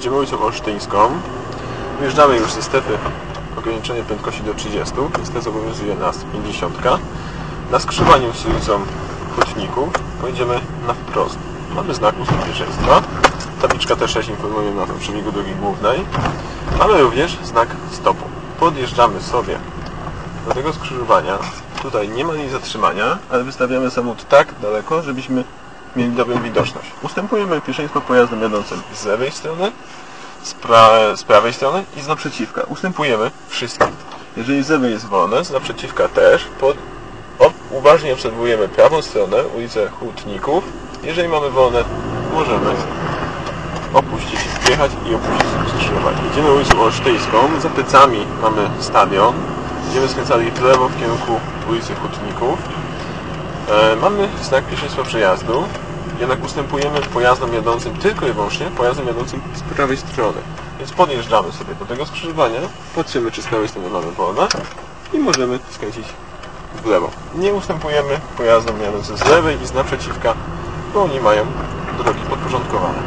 Jedziemy ulicą Olsztyńską. Wyjeżdżamy już ze strefy ograniczenia prędkości do 30, więc teraz obowiązuje nas 50. Na skrzyżowaniu z ulicą Hutników pojedziemy na wprost. Mamy znak ustęp pierwszeństwa. Tabliczka T6 informuje nas o przebiegu drogi głównej. Mamy również znak stopu. Podjeżdżamy sobie do tego skrzyżowania. Tutaj nie ma nic zatrzymania, ale wystawiamy samochód tak daleko, żebyśmy mieli dobrą widoczność. Ustępujemy pierwszeństwo pojazdom jadącym z lewej strony, z, pra z prawej strony i z naprzeciwka. Ustępujemy wszystkim. Jeżeli z lewej jest wolne, z naprzeciwka też. Pod... Uważnie obserwujemy prawą stronę, ulicę Hutników. Jeżeli mamy wolne, możemy opuścić, wjechać i opuścić skrzyżowanie. Jedziemy ulicą Olsztyńską, za plecami mamy stadion. Będziemy skręcali w lewo w kierunku ulicy Hutników. E, mamy znak pierwszeństwa przejazdu, jednak ustępujemy pojazdom jadącym tylko i wyłącznie pojazdom jadącym z prawej strony. Więc podjeżdżamy sobie do tego skrzyżowania, patrzymy czy z prawej strony mamy wolne i możemy skręcić w lewo. Nie ustępujemy pojazdom jadącym z lewej i z naprzeciwka, bo oni mają drogi podporządkowane.